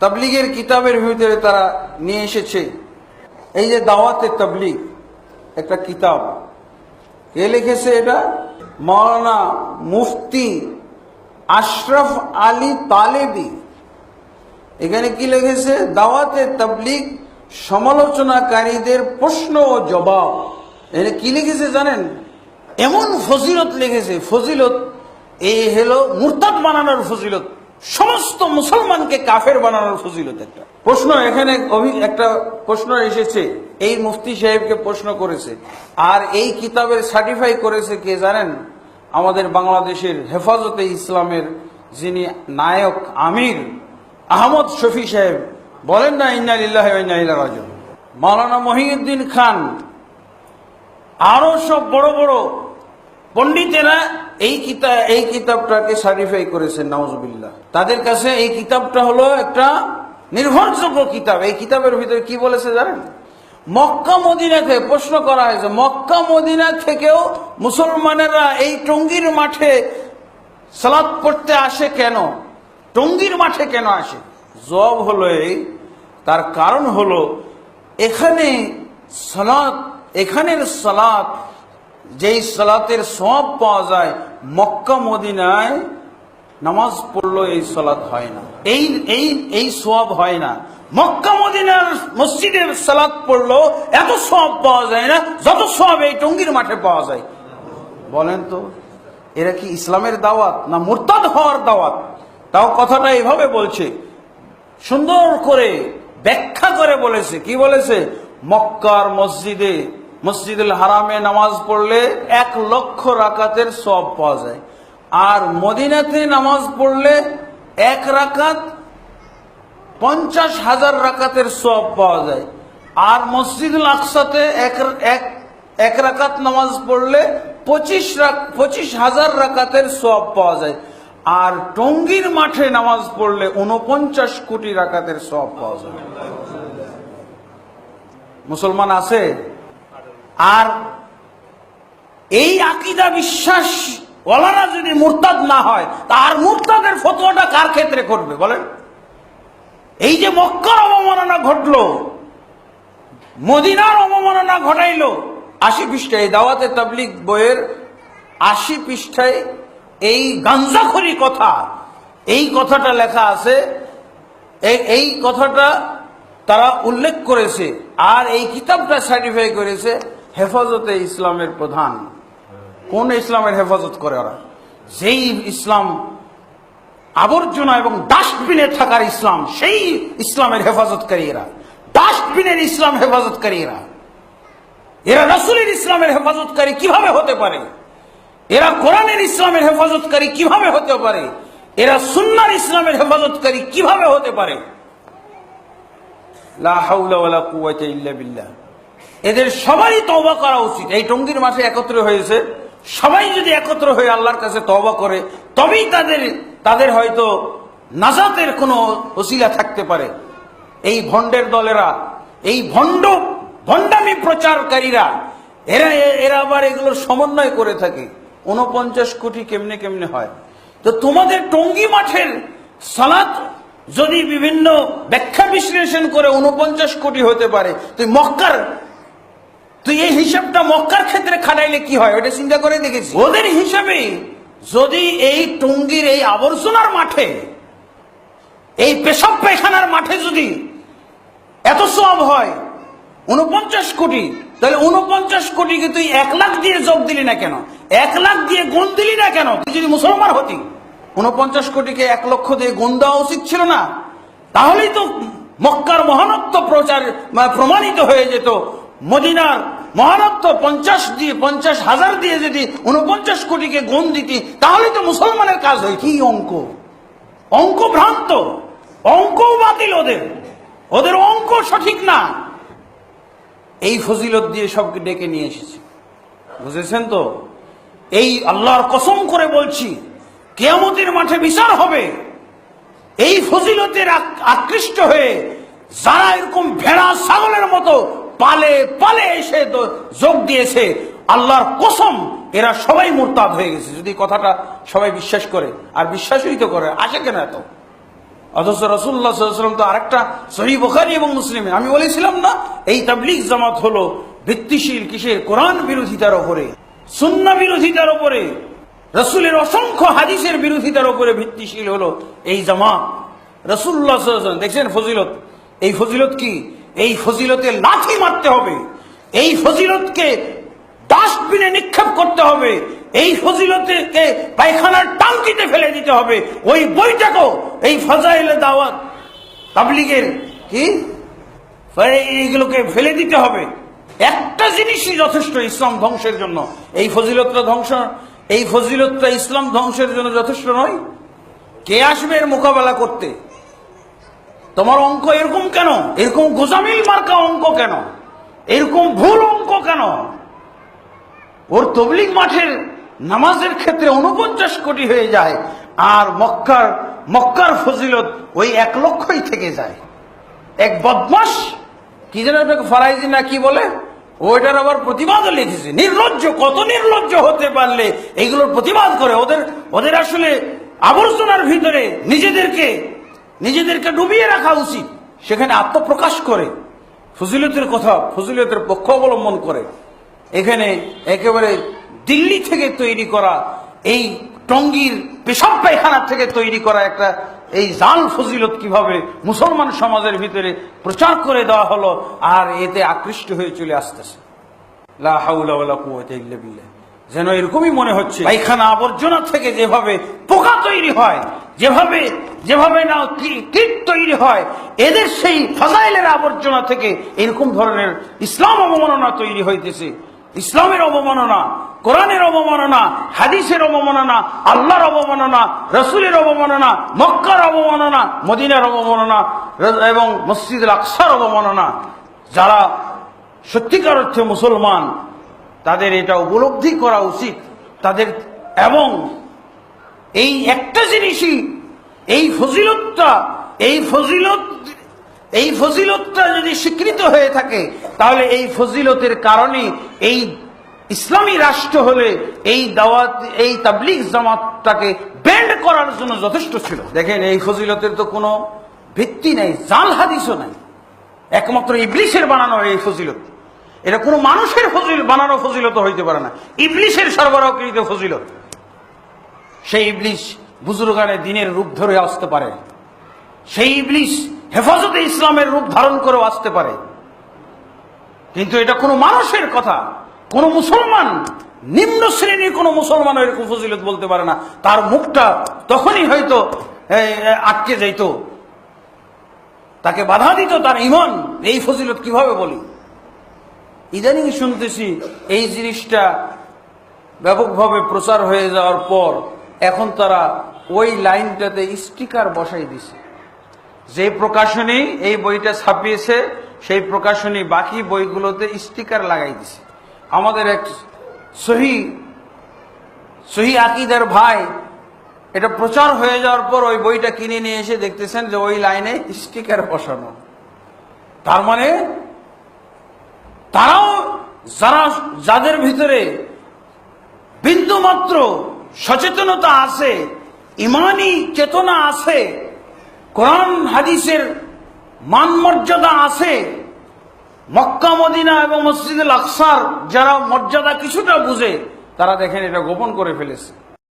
তাবলিগের কিতাবের ভিতরে তারা নিয়ে এসেছে। এই যে দাওয়াতে তাবলিগ, একটা কিতাব। কে লিখেছে এটা? মৌলানা মুফতি আশরাফ আলী তালেবি। এখানে কি লিখেছে? দাওয়াতে তাবলিগ সমালোচনাকারীদের প্রশ্ন ও জবাব। এখানে কি লিখেছে জানেন? এমন ফজিলত লিখেছে। ফজিলত এই হলো মুরতাদ বানানোর ফজিলত। সমস্ত মুসলমানকে কাফের বানানোর ফজিলত একটা। প্রশ্ন এখানে একটা প্রশ্ন এসেছে। এই মুফতি সাহেবকে প্রশ্ন করেছে। আর এই কিতাবের সার্টিফাই করেছে কে জানেন? আমাদের বাংলাদেশের হেফাজতে ইসলামের যিনি নায়ক আমির আহমদ শফি সাহেব বলেন না ইন্নালিল্লাহ রাজু মাওলানা মহিউদ্দিন খান, আরও সব বড় বড় পণ্ডিতেরা এই কিতাব এই কিতাবটাকে সার্টিফাই করেছেন নওয়াজবিল্লাহ তাদের কাছে এই কিতাবটা হলো একটা নির্ভরযোগ্য কিতাব। এই কিতাবের ভিতরে কি বলেছে জানেন? মক্কা, মদিনা থেকে প্রশ্ন করা হয়েছে, মক্কা, মদিনা থেকেও মুসলমানেরা এই টঙ্গীর মাঠে সালাদ পড়তে আসে কেন? টঙ্গীর মাঠে কেন আসে? জব হলো এই, তার কারণ হলো এখানে সালাত, এখানের সালাত যেই সালাতের সব পাওয়া যায় মক্কা, মদিনায় নামাজ পড়ল এই সালাত হয় না। এই এই এই সব হয় না। মক্কা, মদিনার মসজিদের সালাত পড়ল এত সব পাওয়া যায় না যত সব এই টঙ্গীর মাঠে পাওয়া যায়। বলেন তো, এরা কি ইসলামের দাওয়াত না মুরতাদ হওয়ার দাওয়াত? তাও কথাটা এইভাবে বলছে। সুন্দর করে ব্যাখ্যা করে বলেছে। কি বলেছে? মক্কার মসজিদে মসজিদুল হারামে নামাজ পড়লে এক লক্ষ রাকাতের সব পাওয়া যায়। আর মদিনাতে নামাজ পড়লে এক রাকাত পঞ্চাশ হাজার রাকাতের সব পাওয়া যায়। আর মসজিদুল আকসাতে এক এক এক রাকাত নামাজ পড়লে পঁচিশ পঁচিশ হাজার রাকাতের সব পাওয়া যায়। আর টঙ্গীর মাঠে নামাজ পড়লে উনপঞ্চাশ কোটি রাকাতের সব পাওয়া যায়। মুসলমান আছে? আর এই আকিদা বিশ্বাস ওলারা যদি মুরতাদ না হয়, তার মুরতাদের ফতোয়াটা কার ক্ষেত্রে করবে বলেন? এই যে মক্কার অবমাননা ঘটলো, মদিনার অবমাননা ঘটাইলো, আশি পৃষ্ঠায় দাওয়াতে তাবলিক বইয়ের আশি পৃষ্ঠায় এই গাঞ্জাখড়ি কথা, এই কথাটা লেখা আছে এই কথাটা তারা উল্লেখ করেছে, আর এই কিতাবটা সার্টিফাই করেছে হেফাজতে ইসলামের প্রধান, কোন ইসলামের হেফাজত করে ওরা? যেই ইসলাম আবর্জনা এবং ডাস্টবিনে থাকার ইসলাম, সেই ইসলামের হেফাজতকারী এরা। ডাস্টবিনের ইসলাম হেফাজতকারী এরা। এরা রসুলের ইসলামের হেফাজতকারী কীভাবে হতে পারে? এরা কোরআনের ইসলামের হেফাজতকারী কীভাবে হতে পারে? এরা সুন্নার ইসলামের হেফাজতকারী কীভাবে হতে পারে? লা হাওলা ওয়ালা ইল্লা বিল্লাহ। এদের সবারই তওবা করা উচিত। এই টঙ্গির মাঠে একত্র হয়েছে। সবাই যদি একত্র হয়ে আল্লাহর কাছে তওবা করে, তবেই তাদের তাদের হয়তো নাজাতের কোনো ওসিলা থাকতে পারে। এই ভণ্ডের দলেরা, এই ভণ্ড, ভণ্ডামি প্রচারকারীরা, এরা এরা আবার এগুলোর সমন্বয় করে থাকে। উনপঞ্চাশ কোটি কেমনে কেমনে হয়? তো তোমাদের টঙ্গি মাঠের সালাত যদি বিভিন্ন ব্যাখ্যা বিশ্লেষণ করে উনপঞ্চাশ কোটি হতে পারে তুই মক্কার তুই এই হিসাবটা মক্কার ক্ষেত্রে খাটাইলে কি হয়? ওটা চিন্তা করে দেখেছি। ওদের হিসাবে যদি এই টঙ্গীর এই আবর্জনার মাঠে, এই পেশাব পায়খানার মাঠে যদি এত সব হয় উনপঞ্চাশ কোটি, তাহলে উনপঞ্চাশ কোটিকে তুই এক লাখ দিয়ে যোগ দিলি না কেন? এক লাখ দিয়ে গুণ দিলি না কেন? তুই যদি মুসলমান হতি উনপঞ্চাশ কোটিকে এক লক্ষ দিয়ে গুণ দেওয়া উচিত ছিল না, তাহলেই তো মক্কার মহানত্ব প্রচার প্রমাণিত হয়ে যেত। মদিনার মহানত্ব পঞ্চাশ দিয়ে পঞ্চাশ হাজার দিয়ে যদি উনপঞ্চাশ কোটিকে গুণ দিতি তাহলে তো মুসলমানের কাজ হয় কি অঙ্ক? অঙ্ক ভ্রান্ত। অঙ্ক বাতিল ওদের। ওদের অঙ্ক সঠিক না। এই ফজিলত দিয়ে সবকে ডেকে নিয়ে এসেছে। বুঝেছেন তো? এই আল্লাহর কসম করে বলছি কেয়ামতের মাঠে বিচার হবে। এই ফজিলতের আকৃষ্ট হয়ে যারা এরকম ভেড়া ছাগলের মতো পালে পালে এসে যোগ দিয়েছে। আল্লাহর কসম, এরা সবাই মুরতাদ হয়ে গেছে। যদি কথাটা সবাই বিশ্বাস করে, আর বিশ্বাসই তো করে, আসে কেন এত? অথচ রসুল্লাহ সাল্লাম তো আরেকটা সহি বোখারি এবং মুসলিমে আমি বলেছিলাম না, এই তাবলিগ জামাত হলো ভিত্তিশীল কিসের? কোরআন বিরোধিতার ওপরে সুন্না বিরোধিতার ওপরে, রসুলের অসংখ্য হাদিসের বিরোধিতার ওপরে ভিত্তিশীল হলো এই জামাত। রসুল্লাহ দেখছেন ফজিলত? এই ফজিলত কি? এই ফজিলতে লাথি মারতে হবে। এই ফজিলতকে ডাস্টবিনে নিক্ষেপ করতে হবে। এই ফজিলতকে পায়খানার টাঙ্কিতে ফেলে দিতে হবে। ওই বইটাকেও এই ফজাইলে দাওয়াত, তাবলিগের কি? এইগুলোকে ফেলে দিতে হবে। একটা জিনিসই যথেষ্ট ইসলাম ধ্বংসের জন্য। এই ফজিলতটা ধ্বংস, এই ফজিলতটা ইসলাম ধ্বংসের জন্য যথেষ্ট নয়। কে আসবে এর মোকাবেলা করতে? তোমার অঙ্ক এরকম কেন? এরকম গোজামিল মার্কা অঙ্ক কেন? এরকম ভুল অঙ্ক কেন? ওর তবলিগ মাঠের নামাজের ক্ষেত্রে উনপঞ্চাশ কোটি হয়ে যায়, আর মক্কার মক্কার ফজিলত ওই এক লক্ষই থেকে যায়। এক বদমাস, কি যেন ফারাইজি না কি বলে? ওইটার আবার প্রতিবাদও লিখেছে। নির্লজ্জ, কত নির্লজ্জ হতে পারলে এইগুলোর প্রতিবাদ করে? ওদের ওদের আসলে আবর্জনার ভিতরে নিজেদেরকে নিজেদেরকে ডুবিয়ে রাখা উচিত। সেখানে আত্মপ্রকাশ করে, ফজিলতের কথা, ফজিলতের পক্ষ অবলম্বন করে। এখানে একেবারে দিল্লি থেকে তৈরি করা এই টঙ্গীর পেশাব পায়খানা থেকে তৈরি করা একটা এই জাল ফজিলত কীভাবে মুসলমান সমাজের ভিতরে প্রচার করে দেওয়া হলো আর এতে আকৃষ্ট হয়ে চলে আসতেছে। যেন এরকমই মনে হচ্ছে, পায়খানা আবর্জনা থেকে যেভাবে পোকা তৈরি হয় যেভাবে যেভাবে না কীট তৈরি হয়, এদের সেই ফাজাইলের আবর্জনা থেকে এরকম ধরনের ইসলাম অবমাননা তৈরি হইতেছে। ইসলামের অবমাননা, কোরআনের অবমাননা, হাদিসের অবমাননা, আল্লাহর অবমাননা, রসুলের অবমাননা, মক্কার অবমাননা, মদিনার অবমাননা এবং মসজিদ আকসার অবমাননা। যারা সত্যিকার অর্থে মুসলমান, তাদের এটা উপলব্ধি করা উচিত। তাদের, এবং এই একটা জিনিসই, এই ফজিলতটা, এই ফজিলত, এই ফজিলতটা যদি স্বীকৃত হয়ে থাকে, তাহলে এই ফজিলতের কারণে এই ইসলামী রাষ্ট্র হলে এই দাওয়াত, এই তাবলিগ জামাতটাকে ব্যান্ড করার জন্য যথেষ্ট ছিল। দেখেন, এই ফজিলতের তো কোনো ভিত্তি নেই, জাল হাদিসও নাই। একমাত্র ইবলিশের বানানো এই ফজিলত। এটা কোনো মানুষের ফজিল, বানানো ফজিলত হইতে পারে না। ইবলিশের সরবরাহকৃত ফজিলত। সেই ইবলিশ বুজুর্গানে দিনের রূপ ধরে আসতে পারে। সেই ইবলিশ হেফাজতে ইসলামের রূপ ধারণ করেও আসতে পারে। কিন্তু এটা কোনো মানুষের কথা। কোনো মুসলমান, নিম্ন শ্রেণির কোনো মুসলমান এরকম ফজিলত বলতে পারে না। তার মুখটা তখনই হয়তো আটকে যাইতো। তাকে বাধা দিত তার ইমান। এই ফজিলত কীভাবে বলি? ইদানিং শুনতেছি এই জিনিসটা ব্যাপকভাবে প্রচার হয়ে যাওয়ার পর এখন তারা ওই লাইনটাতে স্টিকার বসাই দিছে। যে প্রকাশনী এই বইটা ছাপিয়েছে, সেই প্রকাশনী বাকি বইগুলোতে স্টিকার লাগাই দিছে। আমাদের এক সহি সহি আকিদার ভাই, এটা প্রচার হয়ে যাওয়ার পর ওই বইটা কিনে নিয়ে এসে দেখতেছেন যে ওই লাইনে স্টিকার বসানো। তার মানে তারাও যারা, যাদের ভিতরে বিন্দু মাত্র সচেতনতা আছে, ইমানি চেতনা আছে, কোরআন, হাদিসের মানমর্যাদা আছে। মক্কা, মদিনা এবং মসজিদুল আকসার, যারা মর্যাদা কিছুটা বুঝে, তারা দেখেন এটা গোপন করে ফেলেছে।